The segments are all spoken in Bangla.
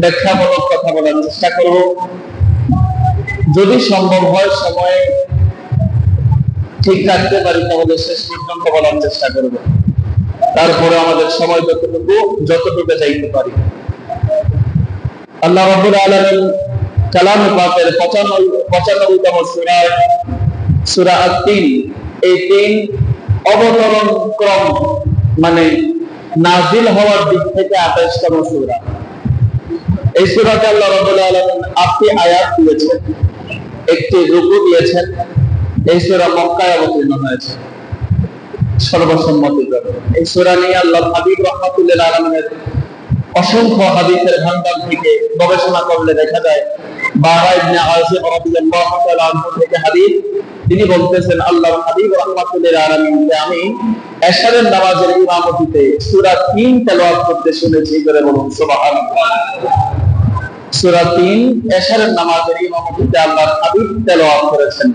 ব্যাখ্যামূলক কথা বলার চেষ্টা করব। যদি সম্ভব হয় সময়ে ঠিক রাখতে পারি, তাহলে শেষ পর্যন্ত বলার চেষ্টা করব। তারপরে আমাদের সময় যতটুকু যতটুকু চাইতে পারি। আল্লাহ রাব্বুল আলামিন কালাম পাকের 95 তম সূরা সূরা আত-তিন। এই তিন অবতরণ ক্রম মানে নাজিল হওয়ার দিক থেকে 28 তম সূরা। এই সূরাতে আল্লাহ রাব্বুল আলামিন আটটি আয়াত দিয়েছেন, একটি রুকু দিয়েছেন। এই সূরা মক্কায় অবতীর্ণ হয়েছে। সর্বসম্মতিক্রমে এই সূরা নিয়ে আল্লাহ হাবিব রাহমাতুল্লাহ আলামিনের অসংখ্য হাদিসের ভান্ডার থেকে গবেষণা করলে দেখা যায় বারা ইবনে আযিব রাদিয়াল্লাহু তাআলা আনহু থেকে হাদিস, তিনি বলতেছেন আল্লাহর হাবিব রাহমাতুল্লাহ আলামিন যে আমি এশারের নামাজের ইমামতিতে সূরা 3 তেলাওয়াত করতে শুনেছি করে বলুন, সুবহানাল্লাহ। সূরা 3 এশারের নামাজের ইমামতিতে আল্লাহর হাবিব তেলাওয়াত করেছেন।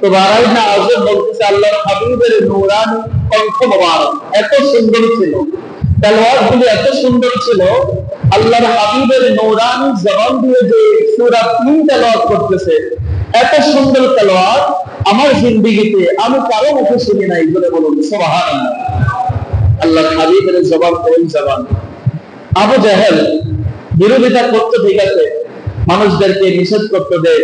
তো বারা ইবনে বলতেছে, আল্লাহর হাবিবের নূরানি কণ্ঠ মোবারক। এত সুন্দর ছিল। তেলাওয়াত গুলি এত সুন্দর ছিল। আল্লাহর হাবিবের নূরানি জবান দিয়ে যে সূরা 3 তেলাওয়াত করতেছে, এত সুন্দর আমার জিন্দেগিতে আমি কারও মুখে শুনি নাই বলে বলুন, সুবহানাল্লাহ। আল্লাহর হাবিবের জবান, ওই জবান। আবু জাহেল বিরোধিতা করতে ঠিক আছে, মানুষদেরকে নিষেধ করতে দে।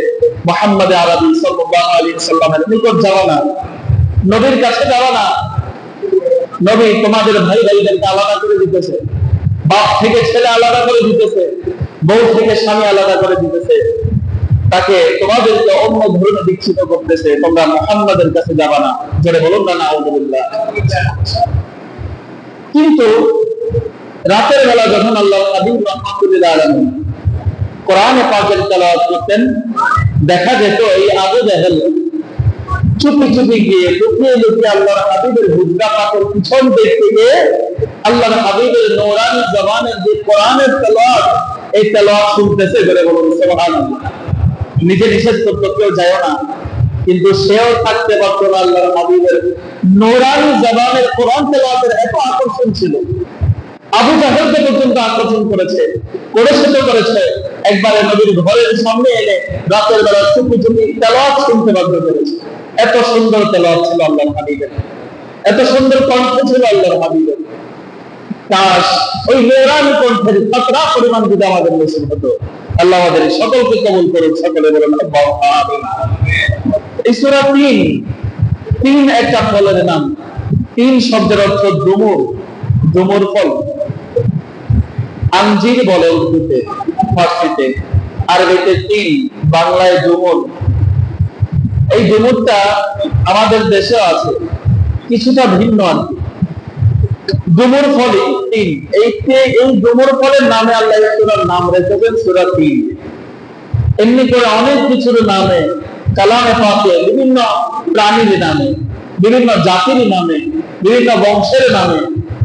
মোহাম্মদ আরবি সাল্লামের নিকট যাওয়া না। নবীর কাছে যাওয়া না। নবী তোমাদের ভাই ভাইদেরকে আলাদা করে দিতেছে। বাপ থেকে ছেলে আলাদা করে দিতেছে। বউ থেকে স্বামী আলাদা করে দিতেছে। তাকে তোমাদেরকে অন্য ধরনের দীক্ষিত করতেছে। তোমরা মোহাম্মদের কাছে যাবা না। যেটা বলুন না আলহামদুলিল্লাহ কিন্তু রাতের বেলা যখন আল্লাহ হাবিব রহমাতুল্লাহ আলামিন কোরআনে পাকের তেলাওয়াত করতেন, দেখা যেত এই আবু জাহেল চুপি চুপি গিয়ে, লুকিয়ে লুকিয়ে আল্লাহর হাবিবের হুজরা পাকের পিছন দিক থেকে আল্লাহর হাবিবের নৌরানি জবানের যে কোরআনের তেলাওয়াত, এই তেলাওয়াত শুনতেছে বলে বলুন, সুবহানাল্লাহ। নিজে নিষেধ করতে, কেউ যায় না। কিন্তু সেও থাকতে পারতো না আল্লাহর হাবিবের নৌরানি জবানের কোরআন তেলাওয়াতের এত আকর্ষণ ছিল। আবু জাহেলকে পর্যন্ত আকর্ষণ করেছে করেছে তো করেছে। একবারে নবীর ঘরের সামনে এনে রাতের বেলা চুপি চুপি তেলাওয়াত শুনতে বাধ্য করেছে। এত সুন্দর তেলাওয়াত ছিল আল্লাহর হাবিবের। এত সুন্দর কণ্ঠ ছিল আল্লাহর হাবিবের। কাশ, ওই নোরানি কণ্ঠের পরিমাণ যদি আমাদের হতো, আল্লাহ আমাদের সকলকে কবুল সকলে বলেন 3 তিন একটা ফলের নাম। তিন শব্দের অর্থ ডুমুর। ডুমুর ফল। আঞ্জির বলে উর্দুতে, ফার্সিতে, আরবিতে তিন, বাংলায় ডুমুর। এই ডুমুরটা আমাদের দেশে আছে, কিছুটা ভিন্ন আর কি। ডুমুর ফলে তিন। এই এই ডুমুর ফলের নামে আল্লাহ সূরার নাম রেখেছেন, সূরা তিন। এমনি করে অনেক কিছুর নামে, কালামে পাকে বিভিন্ন প্রাণীর নামে, বিভিন্ন জাতির নামে, বিভিন্ন বংশের নামে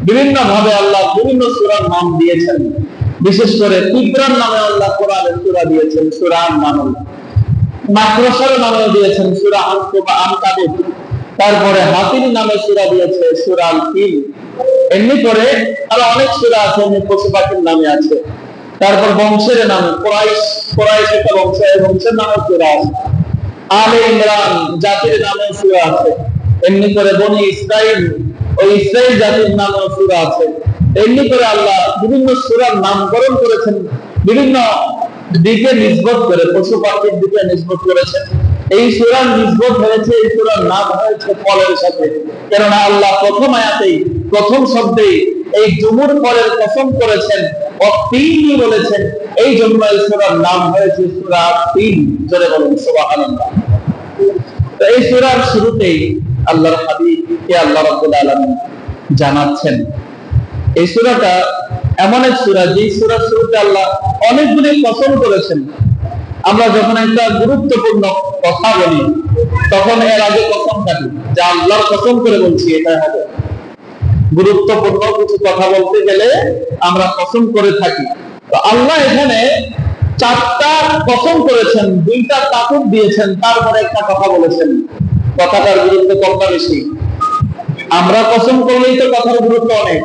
বিভিন্ন ভাবে আল্লাহ বিভিন্ন সূরার নাম দিয়েছেন। বিশেষ করে তিব্রার নামে আল্লাহ কোরআনের সূরা দিয়েছেন সূরার নাম মাদ্রাসার নামে দিয়েছেন, সূরা আনকুবা আনকাবিত তারপরে হাতির নামে সূরা দিয়েছে, সূরা ফিল এমনি করে আরও অনেক সূরা আছে, এমনি পশু পাখির নামে আছে। তারপর বংশের নামে, কোরাইশ কোরাইশ একটা বংশ বংশের নামে সূরা আছে। আলে ইমরান জাতির নামে সূরা আছে। এমনি করে বনি ইসরাইল ওই ইসরাইল জাতির সূরা আছে। এমনি করে আল্লাহ বিভিন্ন সূরার নামকরণ করেছেন, বিভিন্ন দিকে করে পশু পাখির দিকে করেছেন। এই সূরার হয়েছে, এই সূরার নাম হয়েছে ফলের সাথে। কেননা আল্লাহ প্রথম আয়াতেই, প্রথম শব্দেই এই ডুমুর ফলের কসম করেছেন বলেছেন। এই জন্য এই সূরার নাম হয়েছে সূরা তিন। জোরে তো এই সূরার শুরুতেই আল্লাহর হাবিব, কে আল্লাহ রাব্বুল আলামিন জানাচ্ছেন। এই সূরাটা এমন এক সুরা যে সুরা শুরুতে আল্লাহ অনেকগুলি কসম করেছেন। আমরা যখন একটা গুরুত্বপূর্ণ কথা বলি, তখন এর আগে কসম থাকি, যে আল্লাহর কসম করে বলছি এটা হবে। গুরুত্বপূর্ণ কিছু কথা বলতে গেলে আমরা কসম করে থাকি। তো আল্লাহ এখানে চারটা কসম করেছেন, দুইটা তাকুব দিয়েছেন, তারপরে একটা কথা বলেছেন। কথাটার গুরুত্ব কতটা বেশি। আমরা কসম করলেই তো কথার গুরুত্ব অনেক।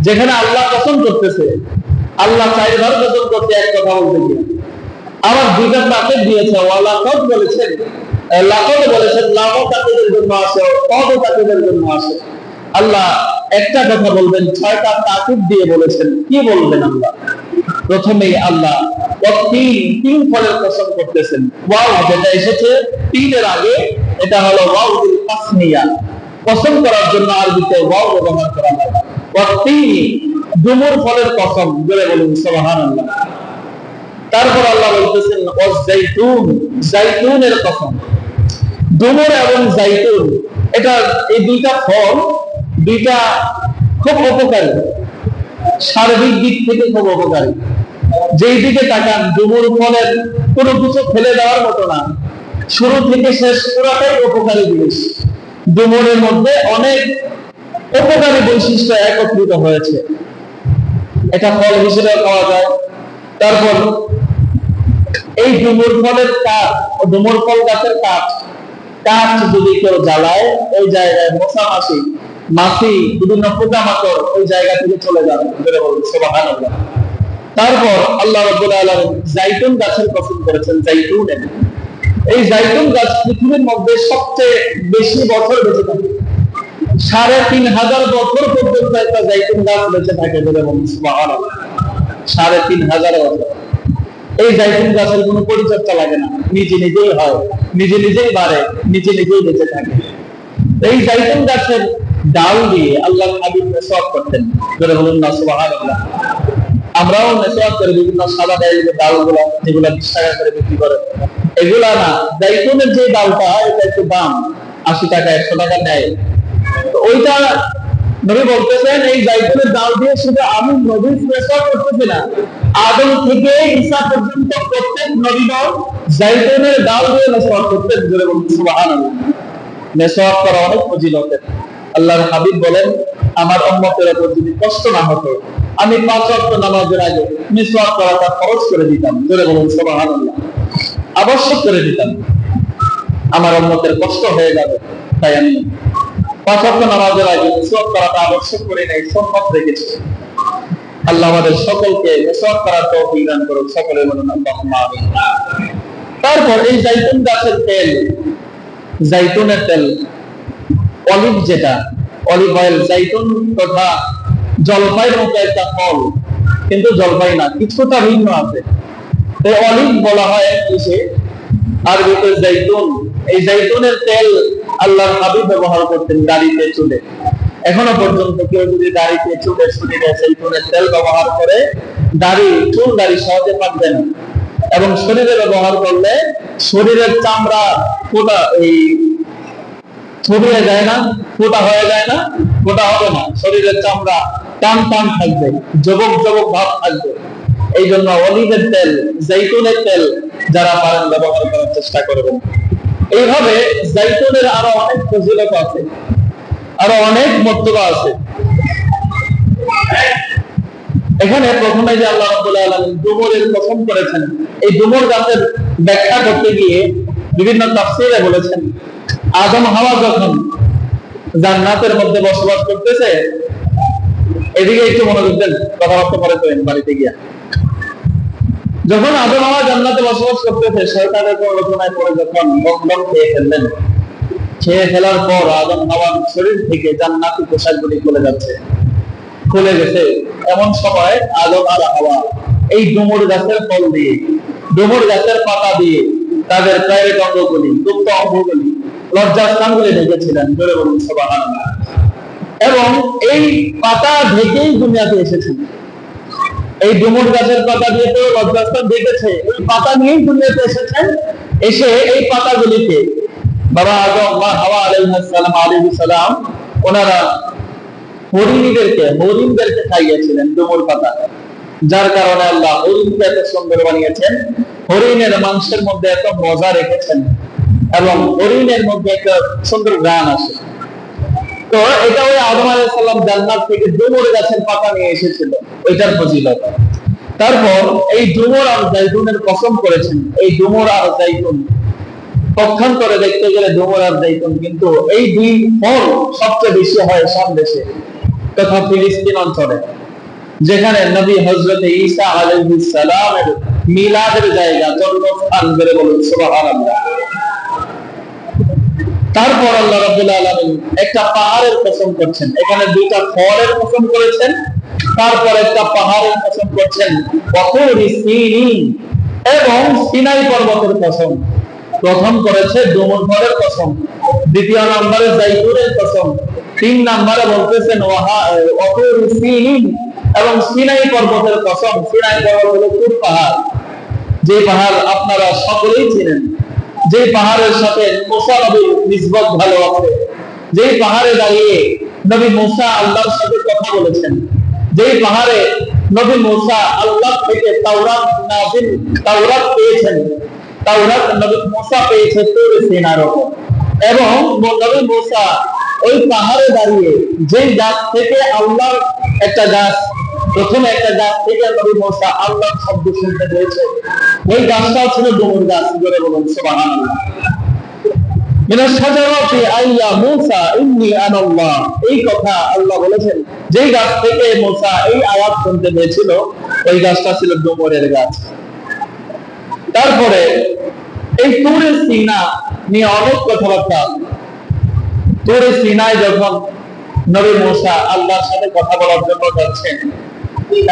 যেখানে আল্লাহ কসম করতেছে আল্লাহ চারবার কসম করতে এক কথা বলতে গিয়ে। আবার দুইটা তাকে দিয়েছে ওয়ালাকত বলেছেন? আহ, লাকত বলেছেন লামও তাকেদের জন্য আসে কদও তাকেদের জন্য আসে। আল্লাহ একটা কথা বলবেন ছয়টা তাকুব দিয়ে বলেছেন। কি বলবেন আল্লাহ? প্রথমেই আল্লাহ ও তিন তিন ফলের কসম করতেছেন। ওয়াও যেটা এসেছে তিনের আগে এটা হলো তাসনিয়া। কসম করার জন্য আরবিতে ওয়াও ব্যবহার করা হয়। ও তিন ডুমুর ফলের কসম বলে বলুন, সুবহানাল্লাহ। তারপর আল্লাহ বলতেছেন ও জাইতুন জাইতুনের কসম। ডুমুর এবং জাইতুন, এটা এই দুইটা ফল, দুইটা খুব উপকারী। সার্বিক দিক থেকে খুব উপকারী। যেই দিকে তাকান, ডুমুর ফলের কোনো কিছু ফেলে দেওয়ার মতো না। শুরু থেকে শেষ পুরাটাই উপকারী জিনিস। ডুমুরের মধ্যে অনেক উপকারী বৈশিষ্ট্য একত্রিত হয়েছে। এটা ফল হিসেবে খাওয়া যায়। তারপর এই ডুমুর ফলের কাঠ ডুমুর ফল গাছের কাঠ কাঠ যদি কেউ জ্বালায় ওই জায়গায় মশা, মাছি মাছি, বিভিন্ন পোকামাকড় ওই জায়গা থেকে চলে যাবে। তারপর আল্লাহ রাব্বুল আলামিন জাইতুন গাছের কসম করেছেন জাইতুনের এই জাইতুন গাছ পৃথিবীর মধ্যে সবচেয়ে বেশি বছর বেঁচে থাকে। সাড়ে তিন হাজার বছর পর্যন্ত একটা জাইতুন গাছ বেঁচে থাকে বলে সুবহানাল্লাহ। সাড়ে তিন হাজার বছর। এই জাইতুন গাছের কোনো পরিচর্যা লাগে না। নিজে নিজেই হয়, নিজে নিজেই বাড়ে, নিজে নিজেই বেঁচে থাকে। এই জাইতুন গাছের ডাল দিয়ে আল্লাহ হাবিব করতেন। করে বলুন না, সুবহানাল্লাহ। আমরাও মেসওয়াক করে বিভিন্ন সাদা ডালগুলো যেগুলো বিশ টাকা করে বিক্রি করে। এগুলা না জাইতুনের যে ডালটা এটা একটু দাম, আশি টাকা, একশো টাকা নেয়। ওইটা নবী বলতেছেন, এই ডাল দিয়ে শুধু আমি নবী মেসওয়াক করতেছি না, আদম থেকে পর্যন্ত প্রত্যেক নবীগণ ডাল দিয়ে করতেন বলে করা অনেক ফজিলতের। আল্লাহর হাবিব বলেন, আমার উম্মতের উপর যদি কষ্ট না হতো, আমি পাঁচ ওয়াক্ত নামাজের আগে মিসওয়াক করাটা খরচ করে দিতাম। জোরে বলুন, সুবহানাল্লাহ। আবশ্যক করে দিতাম। আমার উম্মতের কষ্ট হয়ে যাবে তাই আমি নামাজের আগে করাটা আবশ্যক করে নাই রেখেছি। আল্লাহ আমাদের সকলকে করার দান আল্লাহুম্মা তারপর এই জাইতুন গাছের তেল, জাইতুনের তেল, অলিভ যেটা, অলিভ অয়েল, জাইতুন তথা জলপাইয়ের মতো একটা ফল, কিন্তু জলপাই না, কিছুটা ভিন্ন আছে। অলিভ বলা হয় আরবিতে এই তেল আল্লাহর হাবিব ব্যবহার করতেন চুলে। এখনও পর্যন্ত কেউ যদি দাড়িতে চুলে শরীরে তেল ব্যবহার করে, দাড়ি, চুল দাড়ি সহজে পাকবে না। এবং শরীরে ব্যবহার করলে শরীরের চামড়া ফোটা, এই ছড়িয়ে যায় না, ফোটা হয়ে যায় না, ফোটা হবে না। শরীরের চামড়া টান টান থাকবে জবক জবক ভাব থাকবে। এই জন্য অলিভের তেল, জৈতুনের তেল যারা পারেন ব্যবহার করার চেষ্টা করবেন। এইভাবে জৈতুনের আরও অনেক ফজিলত আছে, আরও অনেক মর্তবা আছে। এখানে প্রথমে যে আল্লাহ রাব্বুল আলামিন ডুমুরের কসম করেছেন, এই ডুমুর গাছের ব্যাখ্যা করতে গিয়ে বিভিন্ন তাফসীরে বলেছেন, আদম হাওয়া যখন জান্নাতের মধ্যে বসবাস করতেছে, এদিকে একটু মনোযোগ দেন, কথাবার্তা পরে করেন বাড়িতে গিয়া। যখন আদম হাওয়া জান্নাতে বসবাস করতেছে, শয়তানের প্ররোচনায় পড়ে যখন বন্ধন খেয়ে ফেললেন, খেয়ে ফেলার পর আদম হাওয়ার শরীর থেকে জান্নাতি পোশাকগুলি খুলে যাচ্ছে। খুলে গেছে। এমন সময় আদম আর হাওয়া এই ডুমুর গাছের ফল দিয়ে, ডুমুর গাছের পাতা দিয়ে তাদের প্রাইভেট অঙ্গগুলি গুপ্ত অঙ্গগুলি লজ্জাস্থানগুলি ঢেকেছিলেন জোরে বলুন, সুবহানাল্লাহ। এবং এই পাতা ঢেকেই দুনিয়াতে এসেছেন। এই ডুমুর গাছের পাতা দিয়ে তো লজ্জাস্থান ঢেকেছে এই পাতা নিয়েই দুনিয়াতে এসেছেন। এসে এই পাতাগুলিকে বাবা আদম মা হাওয়া আলাইহিস সালাম সালাম, ওনারা হরিণীদেরকে, হরিণদেরকে খাইয়েছিলেন ডুমুর পাতা। যার কারণে আল্লাহ হরিণকে এত সুন্দর বানিয়েছেন। হরিণের মাংসের মধ্যে এত মজা রেখেছেন এবং হরিণের মধ্যে একটা সুন্দর গান আসে। তো এটা ওই আদম জান্নাত থেকে ডুমুর গাছের পাতা নিয়ে এসেছিল। ফজিলত। তারপর এই ডুমুর আর জাইতুনের কসম করেছেন। এই ডুমুর আর জাইতুন। দেখতে গেলে ডুমুর আর জাইতুন কিন্তু এই দুই ফল সবচেয়ে বেশি হয় শাম দেশে তথা ফিলিস্তিন অঞ্চলে, যেখানে নবী হযরত ঈসা আলাইহিস সালামের মিলাদের জায়গা, জন্মস্থান বলে বলুন, সুবহানাল্লাহ। তারপর আল্লাহ রাব্বুল আলামিন একটা পাহাড়ের কসম করছেন। এখানে দুইটা ফলের কসম করেছেন, তারপর একটা পাহাড়ের কসম করছেন। এবং সিনাই পর্বতের কসম। প্রথম করেছে ডুমুর ফলের কসম, দ্বিতীয় নম্বরে জাইতুনের কসম, তিন নম্বরে বলতেছেন এবং সিনাই পর্বতের কসম। সিনাই পর্বত হলো পাহাড়। যে পাহাড় আপনারা সকলেই চিনেন। যে পাহাড়ের সাথে মুসা নবীর নিসবত ভালো আছে যে পাহাড়ে দাঁড়িয়ে নবী মোসা আল্লাহর সাথে কথা বলেছেন যে পাহাড়ে নবী মোসা আল্লাহ থেকে তাওরাত নাজিল তাওরাত পেয়েছেন, তাওরাত নবী মোসা পেয়েছে তোর সেনার এবং নবী মুসা ওই পাহাড়ে দাঁড়িয়ে যে গাছ থেকে আল্লাহর একটা গাছ, প্রথমে একটা গাছ থেকে নবী মুসা আল্লাহর শব্দ শুনতে পেয়েছে। ওই গাছটাও ছিল ডুমুর গাছ, জোরে বলুন, সুবহানাল্লাহ। এই আল্লাহ বলেছেন, যেই গাছ থেকে মূসা এই আওয়াজ শুনতে পেয়েছিল, ওই গাছটা ছিল ডুমুরের গাছ। তারপরে এই তুরে সিনা নিয়ে অনেক কথাবার্তা তুরে সিনায় যখন নবী মূসা আল্লাহর সাথে কথা বলার জন্য যাচ্ছেন,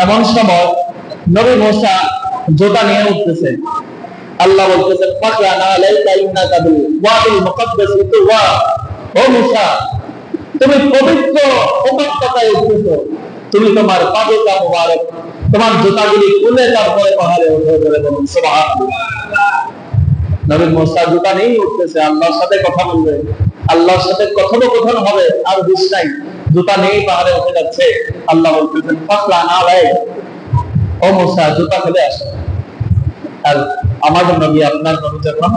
এমন সময় নবী মূসা জোতা নিয়ে উঠতেছেন আল্লাহ বলতেছেন ফাকরানা আলাইকা ইন্নাকা বিল ওয়াদিল মুকাদ্দাস তুওয়া ও মূসা, তুমি পবিত্র উপত্যকায় উঠেছো। তুমি তোমার পাদুকা মুবারক, তোমার জুতাগুলি খুলে তারপরে পাহাড়ে উঠে ধরে বলুন, সুবহানাল্লাহ। নবী মূসা জুতা নিয়েই উঠতেছে, আল্লাহর সাথে কথা বলবে। আল্লাহর সাথে কথোপকথন হবে, আর বিশ নাই। জুতা নেই, পাহাড়ে উঠে যাচ্ছে। আল্লাহ বলতেছেন ফাঁকলা না ভাই ও মূসা, জুতা ফেলে আসো। আর আমাদের নবী আপনার নবী যখন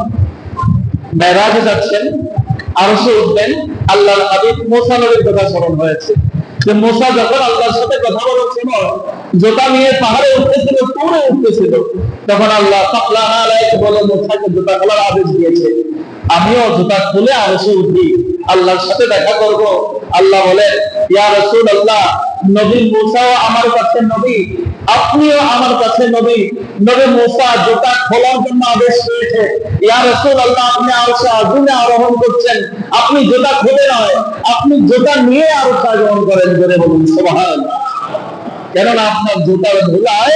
মেরাজে যাচ্ছেন, আরশে উঠবেন। আল্লাহর হাবিব মুসা নবীর কথা স্মরণ হয়েছে। যে মোসা যখন আল্লাহর সাথে কথা বলেছিল, জোতা নিয়ে পাহাড়ে উঠতেছিল পুরে উঠতেছিল, তখন আল্লাহ বলে মুসাকে জোতা খোলার আদেশ দিয়েছে। আমিও জুতা খুলে আসে উঠি, আল্লাহর সাথে দেখা করব। আল্লাহ বলে ইয়া রাসূলুল্লাহ, নবী মুসাও আমার কাছে নবী আপনিও আমার কাছে নবী নবী মুসা জুতা খোলার জন্য আদেশ পেয়েছে ইয়া রাসূল আল্লাহ আপনি আরশে আযিমে আরোহণ করছেন। আপনি জুতা খুলে নয়, আপনি জুতা নিয়ে আরশে আরোহণ করেন, জোরে বলুন, সুবহানাল্লাহ। কেননা আপনার জুতার ধুলায়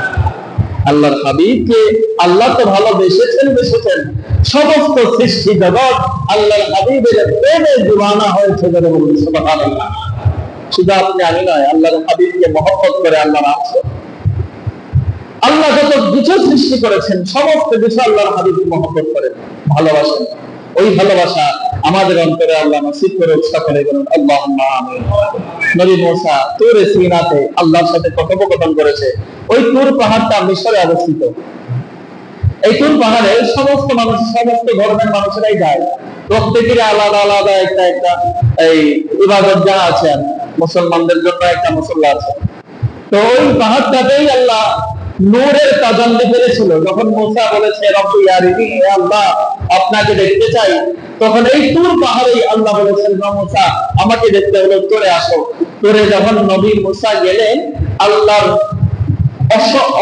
আল্লাহর হাবিবকে আল্লাহ তো ভালোবেসেছেন, বেসেছেন। সমস্ত সৃষ্টি জগৎ আল্লাহর হাবিবের প্রেমে দিওয়ানা হয়েছে বলে বলুন, সুবহানাল্লাহ। শুধু আপনি, আমি নয়, আল্লাহর হাবিবকে মহব্বত করে আল্লাহ আছে। আল্লাহ যত কিছু সৃষ্টি করেছেন, সমস্ত কিছু আল্লাহর হাবিব মহব্বত করেন, ভালোবাসেন। ওই ভালোবাসা আমাদের অন্তরে আল্লাহ নসিব করে উৎসাহ করে বলুন আল্লাহ নবী মুসা তুরে সিনাতে আল্লাহর সাথে কথোপকথন করেছে। ওই তুর পাহাড়টা মিশরে অবস্থিত। এই তুর পাহাড়ে সমস্ত মানুষ, সমস্ত ধর্মের মানুষেরাই যায়। প্রত্যেকের আলাদা আলাদা একটা একটা এই ইবাদত জানা আছে, মুসলমানদের জন্য একটা মুসল্লা আছে। তো ওই পাহাড়টাতেই আল্লাহ নূরের তাজাল্লি ফেলেছিল যখন মুসা বলেছে ইয়ারিনি হে আল্লাহ, আপনাকে দেখতে চাই। তখন এই তুর পাহাড়েই আল্লাহ বলেছেন "না মুসা, আমাকে দেখতে হলো তোরে আসো। তোরে যখন নবী মুসা গেলেন, আল্লাহর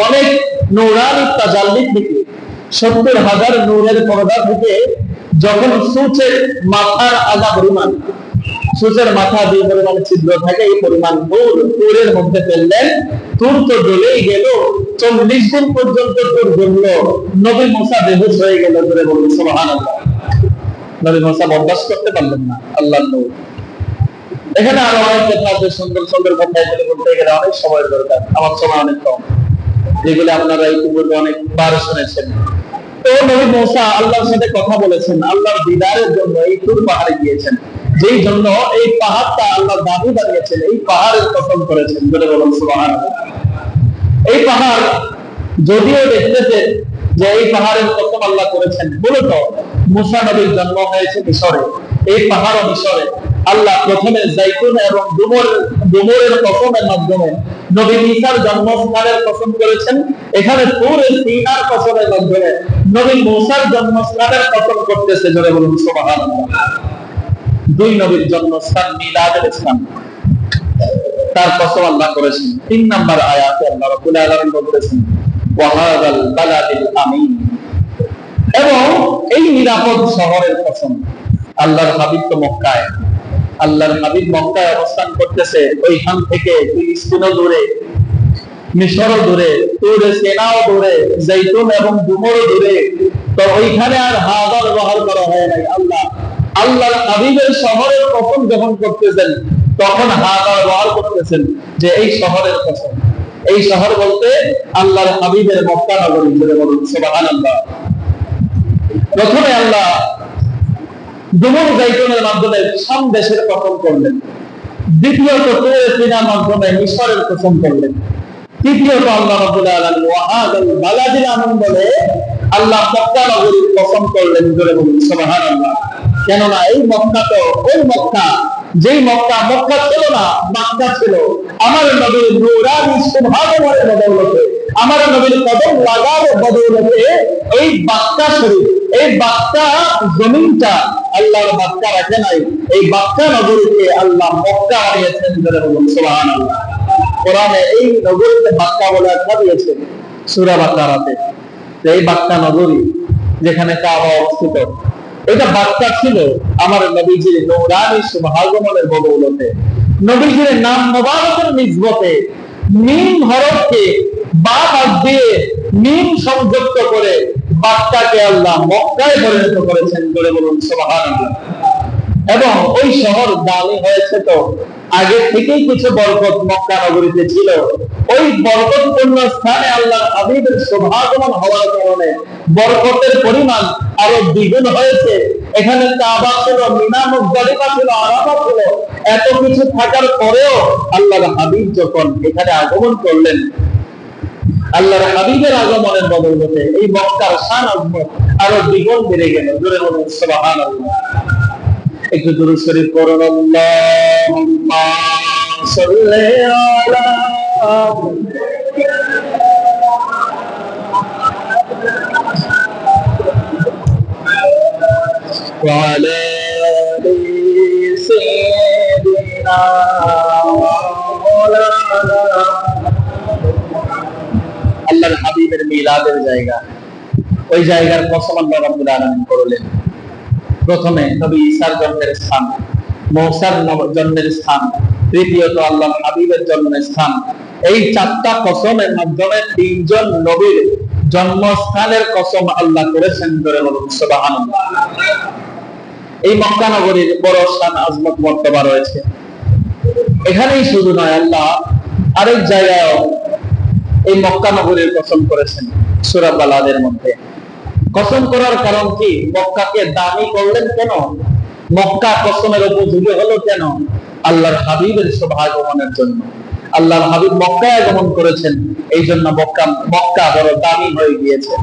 অনেক নূরানি তাজাল্লি থেকে সত্তর হাজার নূরের পর্দা থেকে যখন মাথার আগা পরিমাণ সূচের মাথা যে পরিমাণ ছিদ্র থাকে, এই পরিমাণ তুর তুরের মধ্যে ফেললেন। তুর তো ডলেই গেল, চল্লিশ দিন পর্যন্ত তুর জ্বলল। নবী মোসা বেহুশ হয়ে গেল ধরে বলুন সুবহান নবী মোসা বরদাস্ত করতে পারলেন না আল্লাহ নূর। এখানে আরও অনেক কথা আছে, সুন্দর সুন্দর কথা এগুলো বলতে গেলে অনেক সময়ের দরকার, আমার সময় অনেক কম। যেগুলো আপনারা ইতিপূর্বে অনেকবার শুনেছেন। তো নবী মূসা আল্লাহর সাথে কথা বলেছেন, আল্লাহর দিদারের জন্য এই তুর পাহাড়ে গিয়েছেন। যেই জন্য এই পাহাড়টা আল্লাহ দাবি বানিয়েছেন, এই পাহাড়ের কসম করেছেন। বলে বলুন, সুবহানাল্লাহ। এই পাহাড় যদিও দেখতেছে যে এই পাহাড়ের কসম আল্লাহ করেছেন, মূলত মুসা নবীর জন্ম হয়েছে মিশরে। এই পাহাড় মিশরে। আল্লাহ প্রথমে জাইতুন এবং ডুমর ডুমরের কসমের মাধ্যমে নবী ঈসার জন্মস্থানের কসম করেছেন। এখানে পুরে সিনার কসমের মাধ্যমে নবী মুসার জন্মস্থানের কসম করতেছে, জোরে বলুন, সুবহানাল্লাহ। দুই নবীর জন্মস্থান মিলাদের স্থান তার কসম আল্লাহ করেছেন, তিন নাম্বার আয়াতে আল্লাহ রাব্বুল আলামিন বলতেছেন, ওয়াহাদাল বালাদিল আমিন। এবং এই নিরাপদ শহরের কসম, আল্লাহর হাবিব তো মক্কায়। আল্লাহর হাবিব মক্কায় অবস্থান করতেছে, ওইখান থেকে ফিলিস্তিনও দূরে, মিশরও দূরে তুরে সেনাও দূরে, জৈতুন এবং ডুমরও দূরে। তো ওইখানে আর হাজার বহাল করা হয় নাই, আল্লাহ আল্লাহর হাবিবের শহরের কসম যখন করতেছেন, তখন হাজার বহাল করতেছেন যে এই শহরের কসম। এই শহর বলতে আল্লাহর হাবিবের মক্কা নগরী বলে বলুন, সুবহানাল্লাহ। প্রথমে আল্লাহ ডুমুর জাইতুনের মাধ্যমে শাম দেশের কসম করলেন। দ্বিতীয়ত তুরে সিনার মাধ্যমে মিশরের কসম করলেন। তৃতীয়ত আল্লাহ রাব্বুল আলামিন ওয়াহাদাল বালাদিল আমিন বলে আল্লাহ মক্কা নগরীর কসম করলেন, জোরে বলুন, সুবহানাল্লাহ। কেননা এই মক্কা তো, ওই মক্কা, যেই মক্কা মক্কা ছিল না, মক্কা ছিল। আমার নবীর নূরানি সুবহানাল্লাহের বদৌলতে, আমার নবীর কদম লাগার বদৌলতে এই বাক্কা শরীফ, এই বাক্কা জমিনটা আল্লাহর বাক্কা রাখে নাই। এই বাক্কা নগরীকে আল্লাহ মক্কা বলুন, সুবহানাল্লাহ। কোরআনে এই নগরীতে বাক্কা বলে একটা দিয়েছে, সূরা বাকারাতে। এই বাক্কা নগরী যেখানে কাবা অবস্থিত এটা বার্তা ছিল আমার নবীজির নৌরানি সুভাগমনের বদৌলতে। নবীজির নাম মোবারকের নিজবতে মিম হরফকে বা বাদ দিয়ে মিম সংযুক্ত করে বার্তাকে আল্লাহ মক্কায় পরিণত করেছেন বলে বলুন, সুবহানাল্লাহ। এবং ওই শহর দামি হয়েছে তো আগে থেকেই কিছু বরকত মক্কা নগরীতে ছিল। ওই বরকতপূর্ণ স্থানে আল্লাহ হাবিবের শোভাগমন হওয়ার কারণে বরকতের পরিমাণ আরও দ্বিগুণ হয়েছে। এখানে কাবা ছিল, মিনা মুজদালিফা ছিল আরাফা ছিল। এত কিছু থাকার পরেও আল্লাহর হাবিব যখন এখানে আগমন করলেন, আল্লাহর হাবিবের আগমনের বদৌলতে এই মক্কার শান আজমত আরও দ্বিগুণ বেড়ে গেল। জোরে বলুন, সুবহানাল্লাহ। একটু দুরূদ শরীফ পড়ুন আল্লাহুম্মা সাল্লি আলা وعلى آل سيدنا مولانا আল্লাহর হাবিবের মিলাদের জায়গা ওই জায়গার কসম আল্লাহ রাব্বুল আলামিন করলেন প্রথমে নবী ঈসার জন্মের স্থান, মৌসার জন্মের স্থান তৃতীয়ত আল্লাহ হাবিবের জন্মের স্থান। এই চারটা কসমের মাধ্যমে তিনজন নবীর জন্মস্থানের কসম আল্লাহ করেছেন ধরে বলুন, সুবহানাল্লাহ। এই মক্কা নগরীর বড় স্থান আজমত মর্তবা রয়েছে। এখানেই শুধু নয়, আল্লাহ আরেক জায়গায় এই মক্কা নগরীর কসম করেছেন, সূরা বালাদের মধ্যে। কসম করার কারণ কি? মক্কাকে দামি করলেন কেন? মক্কা কসমের উপযোগী হলো কেন? আল্লাহর হাবিবের সৌভাগমনের জন্য। আল্লাহর হাবিব মক্কায় আগমন করেছেন এই জন্য মক্কা মক্কা বড় দামি হয়ে গিয়েছে।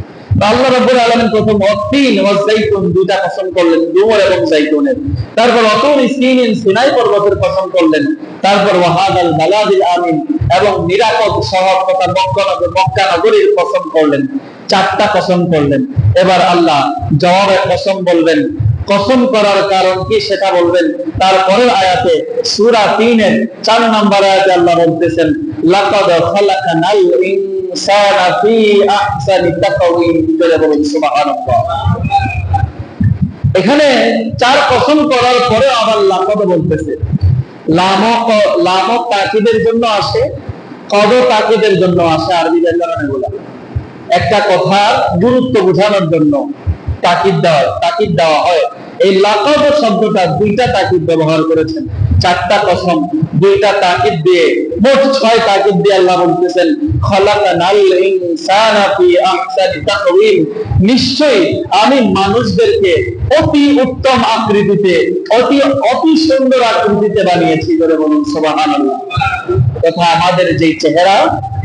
আল্লাহ রাব্বুল আলামিন প্রথম অতীন ও জাইতুন দুইটা কসম করলেন ডুমর এবং জাইতুনের তারপর অতুন সিনিন সিনাই পর্বতের কসম করলেন, তারপর ওয়াহাদাল বালাদিল আমিন এবং নিরাপদ শহর তথা মক্কা মক্কা নগরীর কসম করলেন। চারটা কসম করলেন। এবার আল্লাহ জবাবে কসম বলবেন। কসম করার কারণ কি সেটা বলবেন। তারপরের আয়াতে সূরা 3 এর 4 নম্বর আয়াতে আল্লাহ বলতেছেন, লাকাদ খালাকানাল ইনসানা ফি আহসানি তাকওয়িম বলে বলুন, সুবহানাল্লাহ। এখানে চার কসম করার পরে আবার লাকদ বলতেছে। লামক লামক তাকিদের জন্য আসে, কদ তাকিদের জন্য আসে, আরবি ব্যাকরণ এগুলা একটা কথার গুরুত্ব বোঝানোর জন্য তাকিদ দেওয়া তাকিদ দেওয়া হয়। এই লাকব শব্দটা দুইটা তাকিদ ব্যবহার করেছেন। চারটা কসম, দুইটা তাকিদ দিয়ে, মোট ছয় তাকিদ দিয়ে আল্লাহ বলতেছেন, খলাকানাল ইনসানা ফি আহসানি তাকওয়িম। নিশ্চয়ই আমি মানুষদেরকে অতি উত্তম আকৃতিতে, অতি অতি সুন্দর আকৃতিতে বানিয়েছি বলে বলুন, সুবহানাল্লাহ। তথা আমাদের যে চেহারা,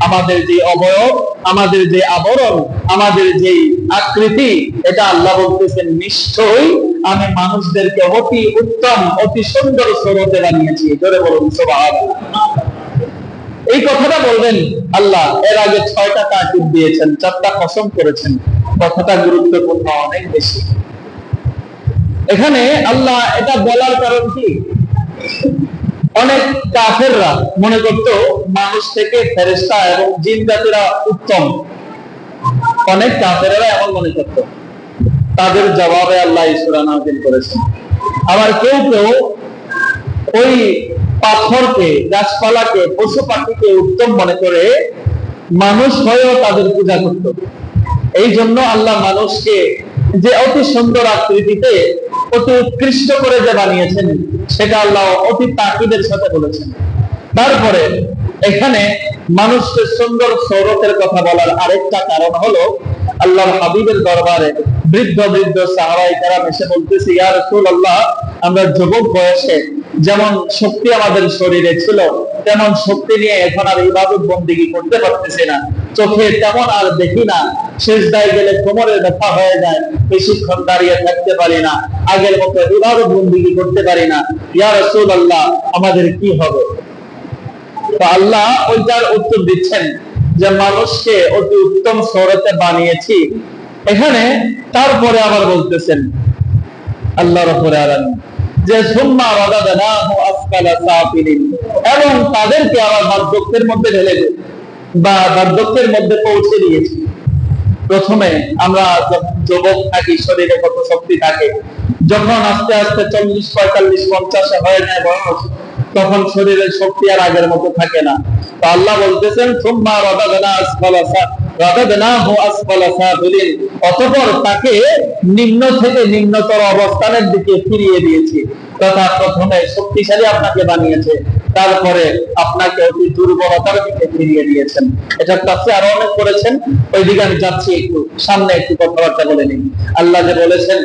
আমাদের যে অবয়ব, আমাদের যে আবরণ, আমাদের যে আকৃতি, এটা আল্লাহ বলতেছেন, নিশ্চয়ই আমি মানুষদেরকে অতি উত্তম, অতি সুন্দর স্বরূপে বানিয়েছি ধরে বলুন, সুবহানাল্লাহ। এই কথাটা বলবেন, আল্লাহ, এর আগে ছয়টা তাকিদ দিয়েছেন, চারটা কসম করেছেন। কথাটা গুরুত্বপূর্ণ অনেক বেশি। এখানে আল্লাহ এটা বলার কারণ কি? অনেক কাফেররা মনে করত, মানুষ থেকে ফেরেস্তা এবং জিন জাতিরা উত্তম। অনেক কাফেররা এমন মনে করত। তাদের জবাবে আল্লাহ ইসরা নাজিল করেছেন। আবার কেউ কেউ ওই পাথরকে, গাছপালাকে পশু পাখিকে উত্তম মনে করে মানুষ হয়েও তাদের পূজা করত। এই জন্য আল্লাহ মানুষকে যে অতি সুন্দর আকৃতিতে অতি উৎকৃষ্ট করে যে বানিয়েছেন, সেটা আল্লাহ অতি তাকিদের সাথে বলেছেন। তারপরে এখানে মানুষকে সুন্দর সৌরতের কথা বলার আরেকটা কারণ হলো আল্লাহর হাবিবের দরবারে বৃদ্ধ বৃদ্ধ সাহাবাই কারাম এসে বলতেছে, ইয়া রাসূলুল্লাহ, আমরা যুবক বয়সে যেমন শক্তি আমাদের শরীরে ছিল, তেমন শক্তি নিয়ে এখন আর ইবাদত বন্দিগি করতে পারতেছি না। চোখে তেমন আর দেখি না। শেষ দায় গেলে কোমরের ব্যথা হয়ে যায়, বেশিক্ষণ দাঁড়িয়ে থাকতে পারি না। আগের মতো ইবাদত বন্দিগি করতে পারি না। ইয়া রাসূলুল্লাহ, আমাদের কি হবে? আল্লাহ ওইটার উত্তর দিচ্ছেন যে, মানুষকে অতি উত্তম সৌরতে বানিয়েছি এখানে তারপরে আবার বলতেছেন, আল্লাহ রব্বুল আলামিন, যে সুম্মা রাদাদনাহু আসফালা সাফিলিন, এবং তাদেরকে আবার বার্ধক্যের মধ্যে ঢেলে দেব বা বার্ধক্যের মধ্যে পৌঁছে দিয়েছি। প্রথমে আমরা যখন যুবক থাকি, শরীরে কত শক্তি থাকে, যখন আস্তে আস্তে চল্লিশ, পঁয়তাল্লিশ, পঞ্চাশে হয়ে যায় বয়স, তখন শরীরের শক্তি আর আগের মতো থাকে না। তো আল্লাহ বলতেছেন, সুম্মা রাদাদনা আসফালা সাফিলিন অতঃপর তাকে নিম্ন থেকে নিম্নতর অবস্থানের দিকে ফিরিয়ে দিয়েছি। তথা প্রথমে শক্তিশালী আপনাকে বানিয়েছে। তারপরে আপনাকে অতি দুর্বলতার দিকে ফিরিয়ে দিয়েছেন। এটা কাছে আরও অনেক করেছেন। ওই দিকে আমি যাচ্ছি একটু। সামনে একটু কথাবার্তা বলে নিই। আল্লাহ যে বলেছেন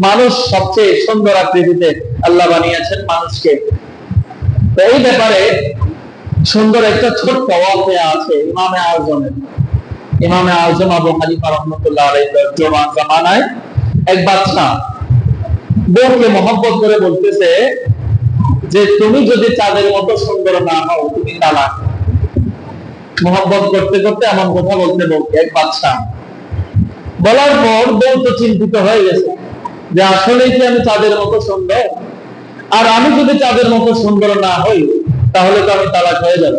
মানুষ সবচেয়ে সুন্দর আকৃতিতে আল্লাহ বানিয়েছেন মানুষকে। এই ব্যাপারে সুন্দর একটা ছোট্ট অধ্যায় আছে ইমামে আজমের ইমামে আজম আবু হানিফা রহমতুল্লাহ আলাইহি জমান জামানায় এক বাচ্চা বউকে মহব্বত করে বলতেছে যে, তুমি যদি চাঁদের মতো সুন্দর না হও, তুমি তালাক। মহব্বত করতে করতে এমন কথা বলতে বলতে এক বাচ্চা বলার পর বউ তো চিন্তিত হয়ে গেছে যে, আসলেই কি আমি চাঁদের মতো সুন্দর? আর আমি যদি চাঁদের মতো সুন্দর না হই তাহলে তো আমি তালাক হয়ে যাব।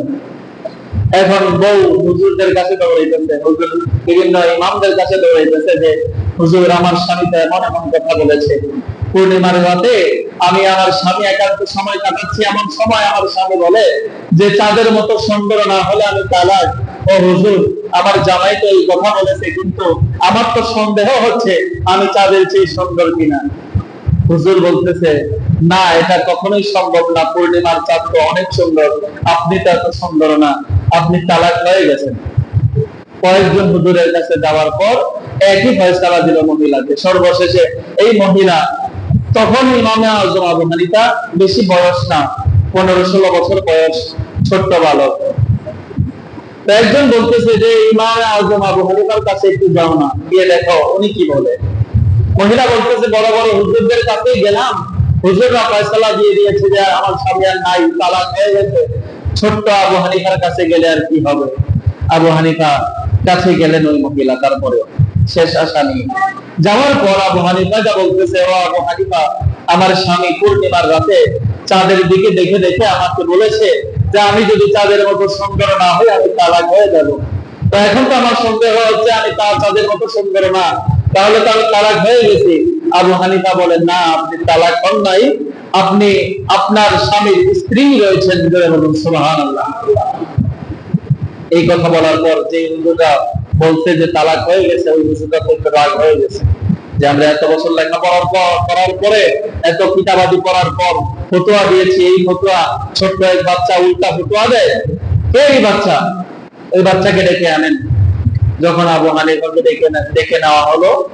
এখন বউ হুজুরদের কাছে দৌড়াইতেছে, হুজুর বিভিন্ন ইমামদের কাছে দৌড়াইতেছে যে, হুজুর, আমার স্বামী তো এমন এমন কথা বলেছে। পূর্ণিমার রাতে আমি আমার স্বামী একান্ত সময় কাটাচ্ছি, এমন সময় আমার স্বামী বলে যে, চাঁদের মতো সুন্দর না হলে আমি তালাক। ও হুজুর, আমার জামাই তো এই কথা বলেছে, কিন্তু আমার তো সন্দেহ হচ্ছে আমি চাঁদের চেয়ে সুন্দর কিনা। হুজুর বলতেছে, না, এটা কখনোই সম্ভব না, পূর্ণিমার চাঁদ তো অনেক সুন্দর, আপনি তো এত সুন্দর না, আপনি তালাক হয়ে গেছেন। কয়েকজন হুজুরের কাছে যাওয়ার পর একই ফয়সালা দিল মহিলাকে। সর্বশেষে এই মহিলা তখন ইমামে আজম আবু হানিফা বেশি বয়স না, পনেরো ষোলো বছর বয়স, ছোট্ট বালক। একজন বলতেছে যে, ইমামে আজম আবু হানিফার কাছে একটু যাও না, গিয়ে দেখো, উনি কি বলে? মহিলা বলতেছে, বড় বড় হুজুরদের কাছে গেলাম। হুজুররা ফয়সালা দিয়ে দিয়েছে যে, আমার স্বামী আর নাই, তালাক হয়ে গেছে। ছোট্ট আবু হানিফার কাছে গেলে আর কি হবে? আবু হানিফা কাছে গেলেন ওই মহিলা, তারপরেও শেষ আশা নিয়ে যাওয়ার পর আবু হানিফা যা বলতেছে, ও আবু হানিফা, আমার স্বামী পূর্ণিমার রাতে চাঁদের দিকে দেখে দেখে আমাকে বলেছে যে, আমি যদি চাঁদের মতো সুন্দর না হই, আমি তালাক হয়ে যাব। তো এখন তো আমার সন্দেহ হচ্ছে, আমি তা চাঁদের মতো সুন্দর না। তাহলে তো আমি তালাক হয়ে গেছি। আবু হানিফা বলেন না, আপনি তালাক হন নাই। আপনি আপনার স্বামীর স্ত্রী রয়েছেন জোরে বলুন, সুবহানাল্লাহ। এই কথা বলার পর যে হিন্দুরা বলছে যে তালাক হয়ে গেছে, ওই হুজুরটা বলতে রাগ হয়ে গেছে। যে আমরা এত বছর লেখা লেখাপড়ার পর, করার পরে এত কিতাবাদি পড়ার পর ফতোয়া দিয়েছি, এই ফতোয়া ছোট্ট এক বাচ্চা উল্টা ফতোয়া দেয়। কে এই বাচ্চা? ওই বাচ্চাকে ডেকে আনেন। যখন আবু হানিফাকে না- ডেকে নেওয়া হলো,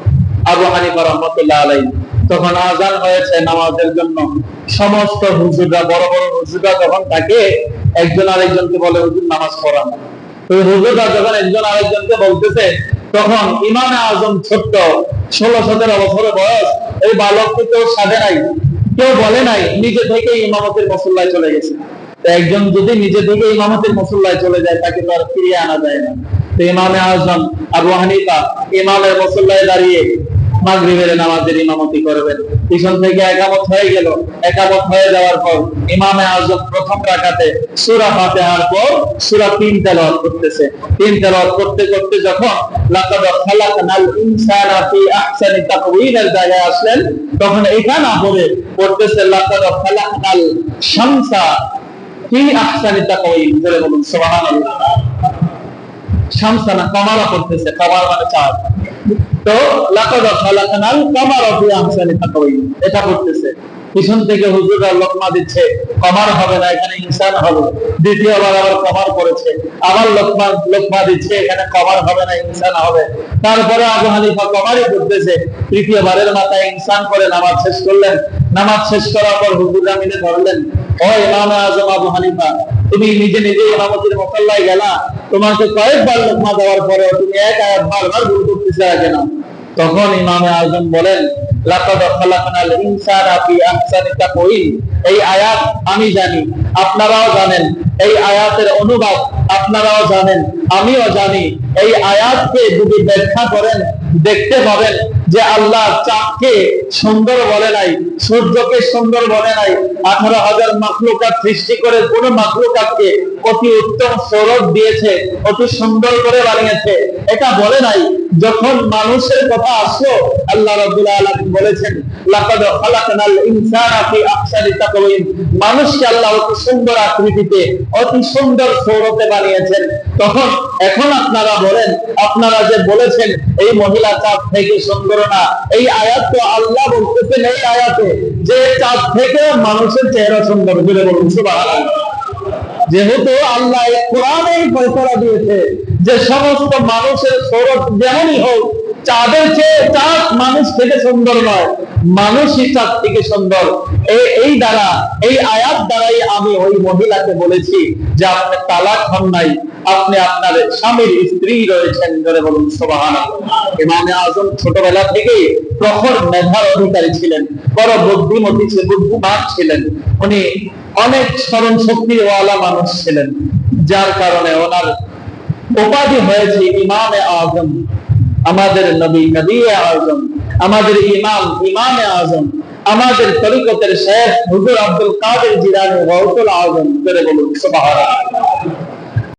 আবু হানিফা রহমতুল্লাহ আলাই তখন আজান হয়েছে নামাজের জন্য। সমস্ত হুজুররা, বড় বড় হুজুররা যখন তাকে একজন আরেকজনকে বলে, হুজুর, নামাজ পড়ান। হুজুররা যখন একজন আরেকজনকে বলতেছে, তখন আজম ছোট্ট, ষোলো সতেরো বছর বয়স, এই বালককে কেউ সাধে নাই, কেউ বলে নাই, নিজে থেকে ইমামতের মসল্লায় চলে গেছে। একজন যদি নিজে থেকে ইমামতের মসল্লায় চলে যায়, তাকে তো আর ফিরিয়ে আনা যায় না। তো ইমামে আজম আবু হানিফা ইমামের মসল্লায় দাঁড়িয়ে মাগরিবের নামাজের ইমামতি করবেন। পিছন থেকে একামত হয়ে গেল। একামত হয়ে যাওয়ার পর ইমামে আজম প্রথম রাকাতে সূরা পর সূরা তিন তেলাওয়াত করতেছে। তিন তেলাওয়াত করতে করতে যখন লাকাদ খালাকনাল ইনসানা ফি আহসানি জায়গায় আসলেন, তখন এটা না পড়ে পড়তেছে, লাকাদ খালাকনাল শামসা ফি আহসানি তাকওয়িম বলে বলুন, সুবহানাল্লাহ। শামসানা কামারা করতেছে কামার মানে চাঁদ। তো লাকাদ খালাকনাল কামারা ফি আহসানি তাকওয়িম এটা করতেছে পিছন থেকে হুজুররা লোকমা দিচ্ছে কমার হবে না, এখানে ইনসান হবে। দ্বিতীয়বার আবার কমার করেছে। আবার লোকমা লোকমা দিচ্ছে, এখানে কমার হবে না, ইনসান হবে। তারপরে আবু হানিফা কমারই করতেছে তৃতীয়বারের মাথায় ইনসান করে নামাজ শেষ করলেন। নামাজ শেষ করার পর হুজুররা মিলে ধরলেন ও ইমামে আজম আবু হানিফা, তুমি নিজে নিজে ইমামতির মোকাল্লায় গেলা। তোমাকে কয়েকবার লোকমা দেওয়ার পরে তুমি এক আয়াত বারবার ভুল করতেছে কেন তখন ইমামে আজম বলেন এই আয়াত আমি জানি, আপনারাও জানেন। এই আয়াতের অনুবাদ আপনারাও জানেন, আমিও জানি। এই আয়াতকে যদি ব্যাখ্যা করেন, দেখতে পাবেন যে আল্লাহ চাঁদকে সুন্দর বলে নাই, সূর্যকে সুন্দর বলে নাই, আঠারো হাজার মাখলুকাত সৃষ্টি করে কোন মাখলুকাতকে অতি উত্তম সৌরভ দিয়েছে, অতি সুন্দর করে বানিয়েছে। এটা বলে নাই। যখন মানুষের কথা আসলো, আল্লাহ বলেছেন, লাকাদ খালাকনাল মানুষকে আল্লাহ অতি সুন্দর আকৃতিতে, অতি সুন্দর সৌরভে বানিয়েছেন। তখন এখন আপনারা বলেন, আপনারা যে বলেছেন, এই মহিলা চাঁদ থেকে সুন্দর না। এই আয়াত তো আল্লাহ বলতেছেন, এই আয়াতে যে চাঁদ থেকে মানুষের চেহারা সুন্দর। বলে বলুন যেহেতু আল্লাহ এই কোরআনে ফয়সলা দিয়েছে, যে সমস্ত মানুষের সৌরভ যেমনই হোক চাঁদের চেয়ে চাঁদ মানুষ থেকে সুন্দর নয়, মানুষই চাঁদ থেকে সুন্দর। এই দ্বারা, এই আয়াত দ্বারাই আমি ওই মহিলাকে বলেছি যে আপনি তালাক হন নাই, আপনি আপনার স্বামীর স্ত্রী রয়েছেন ধরে বলুন ইমামে আজম ছোটবেলা থেকেই প্রখর মেধার অধিকারী ছিলেন, বড় বুদ্ধিমতী বুদ্ধিমান ছিলেন। উনি অনেক স্মরণ শক্তিওয়ালা মানুষ ছিলেন, যার কারণে ওনার উপাধি হয়েছে ইমামে আজম। আমাদের নবী নবী আজম, আমাদের ইমাম ইমামে আজম, আমাদের তরিকতের শেখ হুজুর আব্দুল কাদের জিলানী রহতুল আজম করে বলুন, সুবহানাল্লাহ।